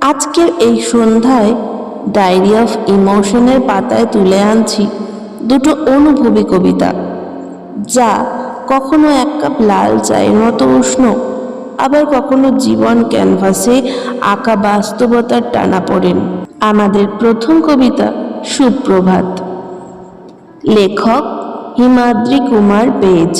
আজকের এই সন্ধ্যায় ডায়েরি অফ ইমোশনের পাতায় তুলে আনছি দুটো অনুভবী কবিতা, যা কখনো এক কাপ লাল চায়ের মতো উষ্ণ, আবার কখনো জীবন ক্যানভাসে আঁকা বাস্তবতার টানা পড়েন। আমাদের প্রথম কবিতা সুপ্রভাত। লেখক হিমাদ্রি কুমার বেজ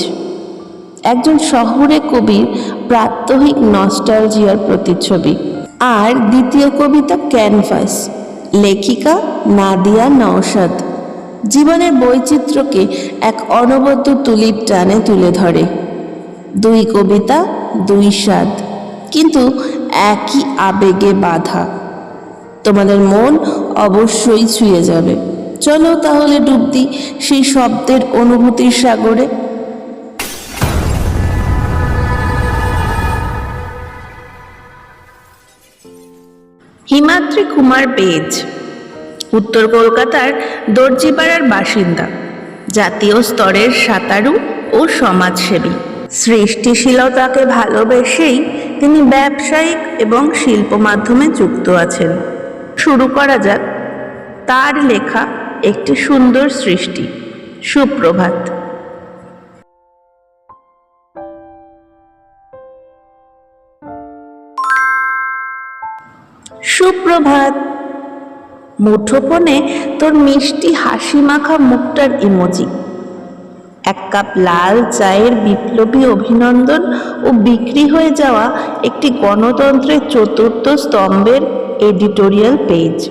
একজন শহরে কবির প্রাত্যহিক নস্টালজিয়ার প্রতিচ্ছবি। আর দ্বিতীয় কবিতা ক্যানভাস, লেখিকা নাদিয়া নওশাদ। জীবনের বৈচিত্র্যকে এক অনবদ্য তুলির টানে তুলে ধরে। দুই কবিতা, দুই স্বাদ, কিন্তু একই আবেগে বাধা। তোমাদের মন অবশ্যই ছুঁয়ে যাবে। চলো তাহলে ডুব দিই সেই শব্দের অনুভূতির সাগরে। হিমাদ্রি কুমার বেজ উত্তর কলকাতার দর্জিপাড়ার বাসিন্দা, জাতীয় স্তরের সাঁতারু ও সমাজসেবী। সৃষ্টিশীলতাকে ভালোবেসেই তিনি ব্যবসায়িক এবং শিল্প মাধ্যমে যুক্ত আছেন। শুরু করা যাক। তার লেখা, একটি সুন্দর সৃষ্টি সুপ্রভাত। সুপ্রভাত। মুঠোফোনে তোর মিষ্টি হাসি মাখা মুখটার ইমোজি। এক কাপ লাল চায়ের বিপ্লবী অভিনন্দন ও বিক্রি হয়ে যাওয়া একটি গণতন্ত্রের চতুর্থ স্তম্ভের এডিটোরিয়াল পেজ।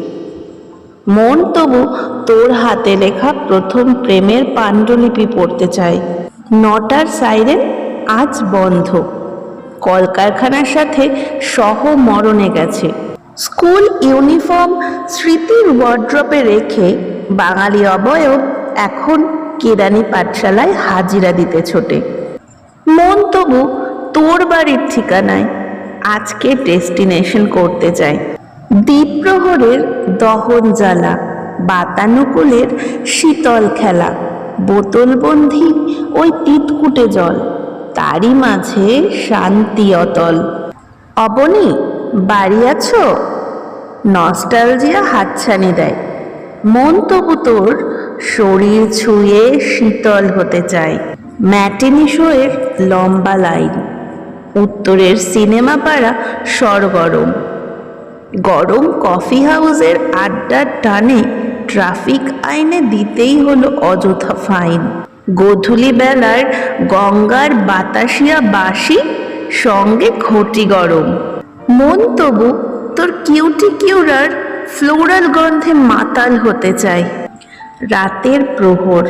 মন তবু তোর হাতে লেখা প্রথম প্রেমের পাণ্ডুলিপি পড়তে চায়। নটার সাইরেন আজ বন্ধ। কলকারখানার সাথে সহ মরণে গেছে। স্কুল ইউনিফর্ম স্মৃতির ওয়ার্ড্রপে রেখে বাঙালি অবয়ব এখন কেরানি পাঠশালায় হাজিরা দিতে ছোটে। মন তবু তোর বাড়ির ঠিকানায় আজকে ডেস্টিনেশন করতে চায়। দ্বীপ্রহরের দহন জ্বালা, বাতানুকুলের শীতল খেলা, বোতলবন্দি ওই তিতকুটে জল, তারই মাঝে শান্তি অতল। অবনী বাড়ি আছো? নস্টালজিয়া হাতছানি দেয়। মন তবু তোর শরীর ছুঁয়ে শীতল হতে চায়। ম্যাটিনি শোয়ের লম্বা লাইন। উত্তরের সিনেমা পাড়া সরগরম। গরম কফি হাউসের আড্ডার টানে ট্রাফিক আইনে দিতেই হলো অযথা ফাইন। গোধূলি বেলার গঙ্গার বাতাসিয়া বাসি সঙ্গে ঘটি গরম। মন তবু তোর কিউটি কিউরার ফ্লোরাল গন্ধে মাতাল হতে চায়। রাতের প্রহর,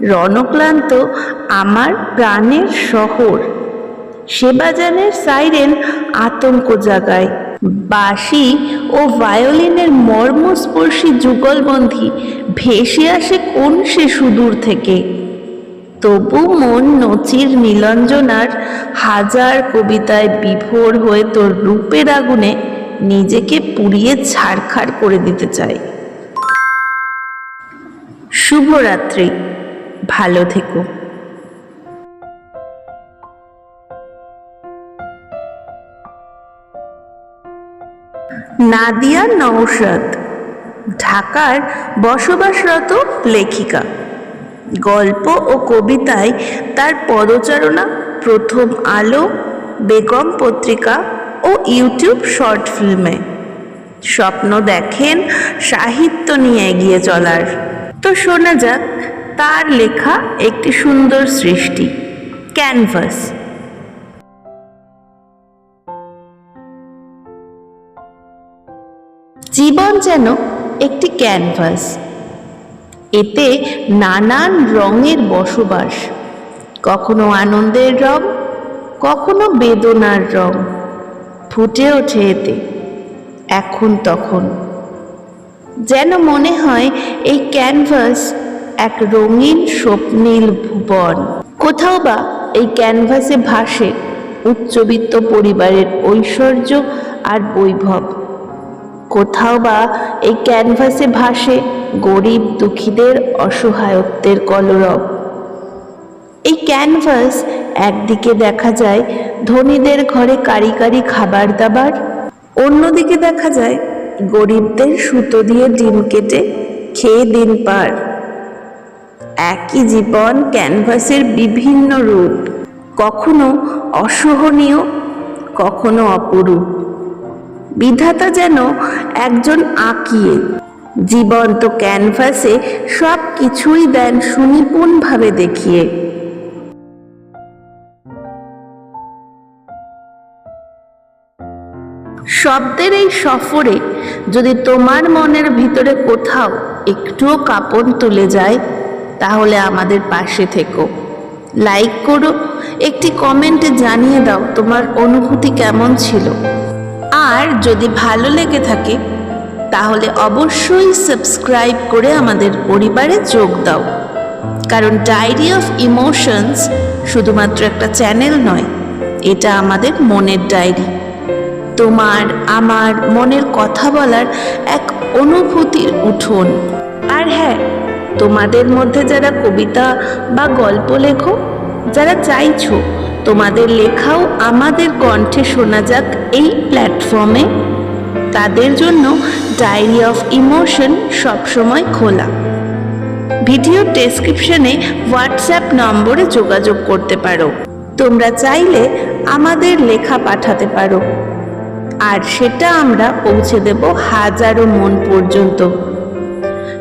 রণক্লান্ত আমার প্রাণের শহর। সেবাজানের সাইরেন আতঙ্ক জাগায়। বাঁশি ও ভায়োলিনের মর্মস্পর্শী যুগলবন্ধি ভেসে আসে কোন সে সুদূর থেকে? তবু মন নচির নীলঞ্জনার হাজার কবিতায় বিভোর হয়ে তোর রূপের আগুনে নিজেকে পুড়িয়ে ছাড়খাড় করে দিতে চায় শুভরাত্রি, ভালো থেকো। নাদিয়া নওশাদ, ঢাকার বসবাসরত লেখিকা। গল্প ও কবিতায় তার পদচারণা, প্রথম আলো, বেগম পত্রিকা ও ইউটিউব শর্ট ফিল্মে। স্বপ্ন দেখেন, সাহিত্য নিয়ে এগিয়ে চলার। তো শোনা যাক, তার লেখা একটি সুন্দর সৃষ্টি, ক্যানভাস। জীবন যেন একটি ক্যানভাস। এতে নানান রঙের বসবাস, কখনো আনন্দের রং, কখনো বেদনার রং, ফুটে ওঠে এতে, এখন তখন। যেন মনে হয় এই ক্যানভাস এক রঙিন স্বপ্নীল ভুবন। কোথাও বা এই ক্যানভাসে ভাসে উচ্চবিত্ত পরিবারের ঐশ্বর্য আর বৈভব। কোথাও বা এই ক্যানভাসে ভাসে গরিব দুঃখীদের অসহায়ত্বের কলরব। এই ক্যানভাস একদিকে দেখা যায় ধনীদের ঘরে কারি কারি খাবার দাবার অন্যদিকে দেখা যায় গরিবদের সুতো দিয়ে ডিম কেটে খেয়ে দিন পার। একই জীবন ক্যানভাসের বিভিন্ন রূপ, কখনো অসহনীয়, কখনো অপরূপ। বিধাতা যেন একজন আঁকিয়ে জীবন্ত ক্যানভাসে সব কিছুই দেন সুনিপুণভাবে দেখিয়ে। শব্দের এই সফরে যদি তোমার মনের ভিতরে কোথাও একটুও কাঁপন তুলে যায়, তাহলে আমাদের পাশে থেকো। লাইক করো, একটি কমেন্টে জানিয়ে দাও তোমার অনুভূতি কেমন ছিল। আর যদি ভালো লেগে থাকে, তাহলে অবশ্যই সাবস্ক্রাইব করে আমাদের পরিবারে যোগ দাও। কারণ ডায়েরি অফ ইমোশনস শুধুমাত্র একটা চ্যানেল নয়, এটা আমাদের মনের ডায়েরি। তোমার, আমার মনের কথা বলার এক অনুভূতির উঠোন। আর হ্যাঁ তোমাদের মধ্যে যারা কবিতা বা গল্প লেখো, যারা চাইছো তোমাদের লেখাও আমাদের কণ্ঠে শোনা যাক এই প্ল্যাটফর্মে। তাদের জন্য ডায়েরি অফ ইমোশন সবসময় খোলা। ভিডিও ডেসক্রিপশনে হোয়াটসঅ্যাপ নম্বরে যোগাযোগ করতে পারো। তোমরা চাইলে আমাদের লেখা পাঠাতে পারো। আর সেটা আমরা পৌঁছে দেব হাজারো মন পর্যন্ত।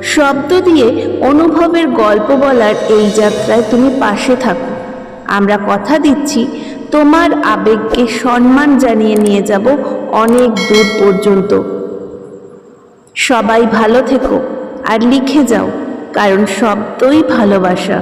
শব্দ দিয়ে অনুভবের গল্প বলার এই যাত্রায় তুমি পাশে থাকো। আমরা কথা দিচ্ছি। তোমার আবেগকে সম্মান জানিয়ে নিয়ে যাব অনেক দূর পর্যন্ত। সবাই ভালো থেকো, আর লিখে যাও, কারণ শব্দই ভালোবাসা।